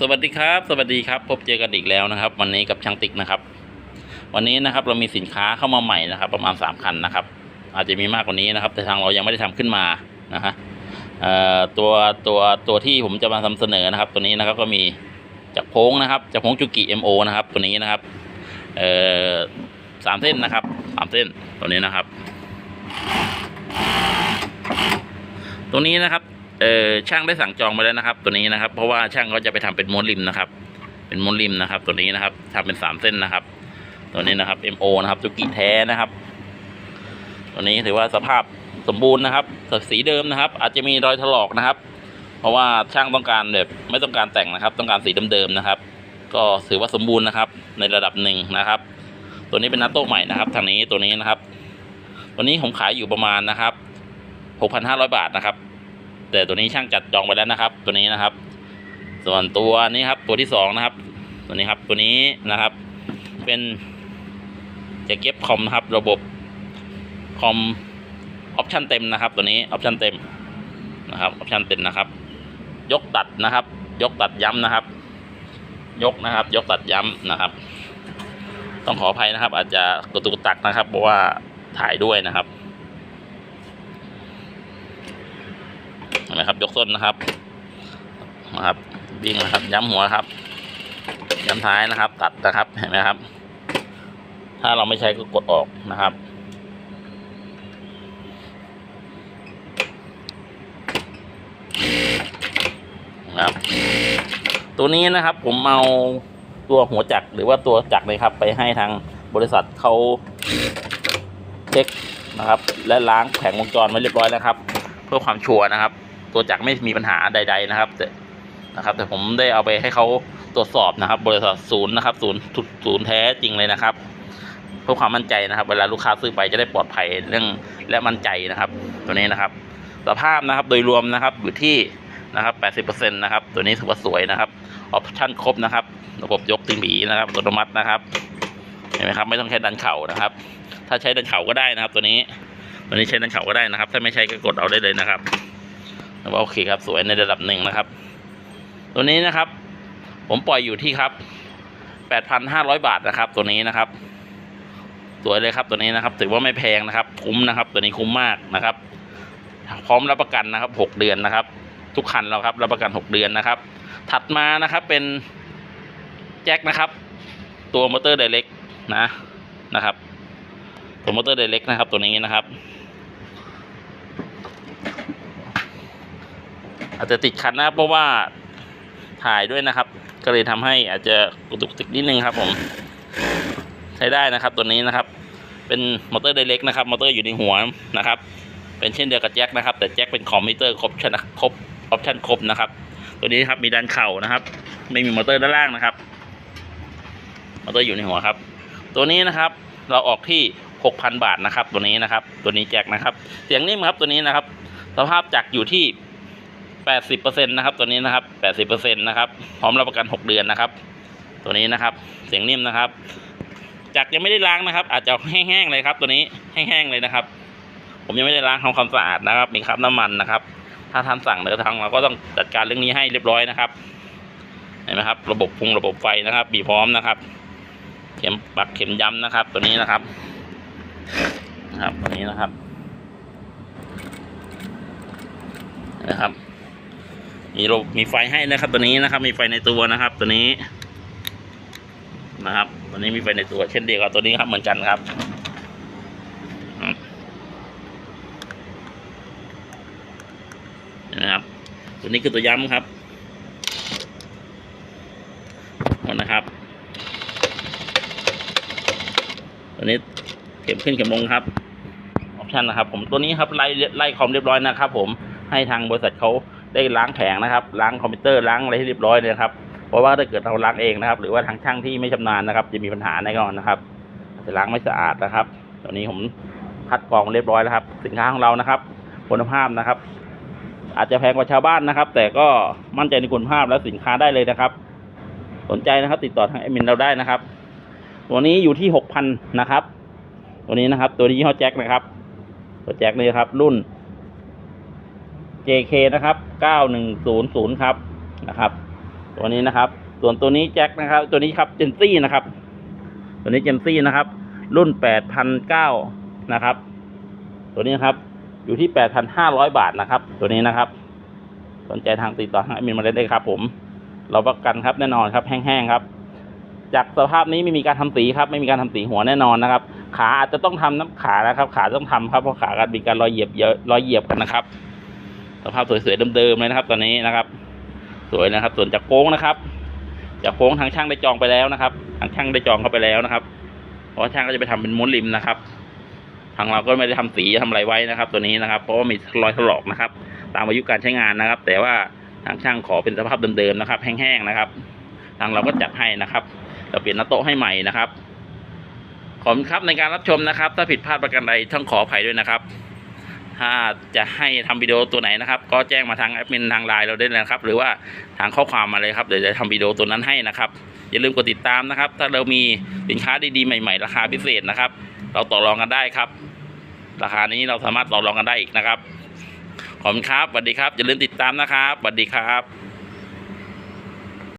สวัสดีครับ สวัสดีครับ พบเจอกันอีกแล้วนะครับ วันนี้กับช่างติ๊กนะครับ วันนี้นะครับเรามีสินค้าเข้ามาใหม่นะครับ ประมาณสามคันนะครับ อาจจะมีมากกว่านี้นะครับ แต่ทางเรายังไม่ได้ทำขึ้นมานะฮะเอ่อตัวตัวตัวที่ผมจะมานำเสนอนะครับ ตัวนี้นะครับก็มีจากโพงนะครับจากโพงจุกิ MO นะครับตัวนี้นะครับเอ่อสามเส้นนะครับสามเส้นตัวนี้นะครับ ตัวนี้นะครับ ออช่างได้สั่งจองมาแล้วนะครับ ตัวนี้นะครับ เพราะว่าช่างเขาจะไปทำเป็นม้วนริมนะครับ เป็นม้วนริมนะครับ ตัวนี้นะครับทำเป็นสามเส้นนะครับ ตัวนี้นะครับ MO นะครับจุกิแท้นะครับ ตัวนี้ถือว่าสภาพสมบูรณ์นะครับสีเดิมนะครับ อาจจะมีรอยถลอกนะครับ เพราะว่าช่างต้องการแบบไม่ต้องการแต่งนะครับ ต้องการสีเดิมๆนะครับ ก็ถือว่าสมบูรณ์นะครับ ในระดับหนึ่งนะครับ ตัวนี้เป็นนัตโต้ใหม่นะครับ ทางนี้ตัวนี้นะครับตัวนี้ผมขายอยู่ประมาณนะครับ6,500 บาทนะครับ แต่ตัวนี้ช่างจัดจองไปแล้วนะครับ ตัวนี้นะครับ ส่วนตัวนี้ครับ ตัวที่สองนะครับ ตัวนี้ครับ ตัวนี้นะครับ เป็นจะเก็บคอมนะครับ ระบบคอมออปชันเต็มนะครับ ตัวนี้ออปชันเต็มนะครับออปชันเต็มนะครับ ยกตัดนะครับ ยกตัดย้ำนะครับ ยกนะครับ ยกตัดย้ำนะครับ ต้องขออภัยนะครับ อาจจะกระตุกตักนะครับ เพราะว่าถ่ายด้วยนะครับ เห็นไหมครับ ยกส้นนะครับนะครับวิ่งนะครับ ย้ำหัวครับ ย้ำท้ายนะครับ ตัดนะครับเห็นไหมครับ ถ้าเราไม่ใช้ก็กดออกนะครับนะครับ ตัวนี้นะครับผมเอาตัวหัวจักรหรือว่าตัวจักรเลยครับ ไปให้ทางบริษัทเขาเช็คนะครับ และล้างแผงวงจรไว้เรียบร้อยแล้วครับ เพื่อความชัวร์นะครับ ตัวจักรไม่มีปัญหาใด ๆ นะครับแต่นะครับ แต่ผมได้เอาไปให้เขาตรวจสอบนะครับ บริษัทศูนย์นะครับศูนย์ศูนย์แท้จริงเลยนะครับเพื่อความมั่นใจนะครับ เวลาลูกค้าซื้อไปจะได้ปลอดภัยเรื่องและมั่นใจนะครับ ตัวนี้นะครับ สภาพนะครับโดยรวมนะครับอยู่ที่นะครับ80%นะครับ ตัวนี้ถือว่าสวยนะครับ ออปชั่นครบนะครับ ระบบยกตีนหมีนะครับ อัตโนมัตินะครับ เห็นไหมครับ ไม่ต้องใช้ดันเข่านะครับ ถ้าใช้ดันเข่าก็ได้นะครับ ตัวนี้ ตัวนี้ใช้ดันเข่าก็ได้นะครับ ถ้าไม่ใช้ก็กดเอาได้เลยนะครับ แต่ว่าโอเคครับ สวยในระดับหนึ่งนะครับ ตัวนี้นะครับ ผมปล่อยอยู่ที่ครับ8,500บาทนะครับ ตัวนี้นะครับ สวยเลยครับตัวนี้นะครับ ถือว่าไม่แพงนะครับ คุ้มนะครับ ตัวนี้คุ้มมากนะครับ พร้อมรับประกันนะครับ6เดือนนะครับ ทุกคันแล้วครับ รับประกัน6เดือนนะครับ ถัดมานะครับเป็นแจ็คนะครับ ตัวมอเตอร์ไดเรกนะนะครับ ตัวมอเตอร์ไดเรกนะครับ ตัวนี้นะครับ อาจจะติดขัดนะครับเพราะว่าถ่ายด้วยนะครับ ก็เลยทำให้อาจจะกระตุกติกนิดนึงครับผม ใช้ได้นะครับตัวนี้นะครับ เป็นมอเตอร์ไดเรกนะครับมอเตอร์อยู่ในหัวนะครับ เป็นเช่นเดียวกับแจ็คนะครับ แต่แจ็คเป็นคอมพิวเตอร์ครบชนะครบออปชั่นครบนะครับ ตัวนี้ครับมีด้านเข่านะครับ ไม่มีมอเตอร์ด้านล่างนะครับมอเตอร์อยู่ในหัวครับ ตัวนี้นะครับเราออกที่ 6,000 บาทนะครับ ตัวนี้นะครับ ตัวนี้แจ็คนะครับ เสียงนิ่มครับตัวนี้นะครับ สภาพจักรอยู่ที่ 80%นะครับตัวนี้นะครับ80%นะครับพร้อมรับประกัน 6 เดือนนะครับ ตัวนี้นะครับเสียงนิ่มนะครับจักรยังไม่ได้ล้างนะครับ อาจจะแห้งๆเลยครับ ตัวนี้แห้งๆเลยนะครับ ผมยังไม่ได้ล้างทำความสะอาดนะครับมีคราบน้ำมันนะครับ ถ้าท่านสั่งเดี๋ยวทางเราก็ต้องจัดการเรื่องนี้ให้เรียบร้อยนะครับเห็นไหมครับ ระบบพุงระบบไฟนะครับมีพร้อมนะครับ เข็มปักเข็มย้ำนะครับ ตัวนี้นะครับนะครับตัวนี้นะครับนะครับ มีระบบมีไฟให้นะครับ ตัวนี้นะครับ มีไฟในตัวนะครับ ตัวนี้ นะครับ ตัวนี้มีไฟในตัว เช่นเดียวกับตัวนี้ครับเหมือนกันครับนะครับ ตัวนี้คือตัวย้ำครับนะครับ ตัวนี้เข็มขึ้นเข็มลงครับออปชันนะครับ ผมตัวนี้ครับไล่ไล่คอมเรียบร้อยนะครับ ผมให้ทางบริษัทเขา ได้ล้างแผงนะครับ ล้างคอมพิวเตอร์ล้างอะไรให้เรียบร้อยเลยครับ เพราะว่าถ้าเกิดเราล้างเองนะครับ หรือว่าทางช่างที่ไม่ชำนาญนะครับ จะมีปัญหาแน่นอนนะครับจะล้างไม่สะอาดนะครับตัวนี้ผมคัดกรองเรียบร้อยแล้วครับ สินค้าของเรานะครับ คุณภาพนะครับ อาจจะแพงกว่าชาวบ้านนะครับ แต่ก็มั่นใจในคุณภาพและสินค้าได้เลยนะครับ สนใจนะครับ ติดต่อทางแอดมินเราได้นะครับ ตัวนี้อยู่ที่หกพันนะครับ ตัวนี้นะครับ ตัวนี้ยี่ห้อแจ็คนะครับ ตัวแจ็คนี่ครับ รุ่น JK นะครับ9100ครับนะครับ ตัวนี้นะครับ ส่วนตัวนี้แจ็คนะครับ ตัวนี้ครับเจนซี่นะครับ ตัวนี้เจนซี่นะครับ รุ่นแปดพันะครับ ตัวนี้นะครับอยู่ที่แปดพันห้าร้อยบาทนะครับ ตัวนี้นะครับ สนใจทางติดต่อทางแอดมินมาได้เลยครับ ผม เราประกันครับแน่นอนครับแห้งๆครับ จากสภาพนี้ไม่มีการทำสีครับ ไม่มีการทำสีหัวแน่นอนนะครับ ขาอาจจะต้องทำน้ำขานะครับ ขาต้องทำครับเพราะขากันมีการรอยเหยียบเยอะรอยเหยียบกันนะครับ สภาพสวยๆเดิมๆเลยนะครับ ตอนนี้นะครับ สวยนะครับ ส่วนจากโค้งนะครับ จากโค้งทางช่างได้จองไปแล้วนะครับ ทางช่างได้จองเข้าไปแล้วนะครับ เพราะว่าช่างก็จะไปทำเป็นม้วนริมนะครับ ทางเราก็ไม่ได้ทำสีทำอะไรไว้นะครับ ตัวนี้นะครับ เพราะว่ามีรอยถลอกนะครับ ตามอายุการใช้งานนะครับ แต่ว่าทางช่างขอเป็นสภาพเดิมๆนะครับ แห้งๆนะครับ ทางเราก็จัดให้นะครับเราเปลี่ยนหน้าโต๊ะให้ใหม่นะครับขอบคุณครับในการรับชมนะครับ ถ้าผิดพลาดประการใดต้องขออภัยด้วยนะครับ ถ้าจะให้ทำวิดีโอตัวไหนนะครับ ก็แจ้งมาทางแอดมินทางไลน์เราได้เลยครับ หรือว่าทางข้อความมาเลยครับเดี๋ยวจะทำวิดีโอตัวนั้นให้นะครับ อย่าลืมกดติดตามนะครับ ถ้าเรามีสินค้าดีๆใหม่ ๆ ราคาพิเศษนะครับ เราต่อรองกันได้ครับ ราคานี้เราสามารถต่อรองกันได้อีกนะครับขอบคุณครับสวัสดีครับอย่าลืมติดตามนะครับสวัสดีครับ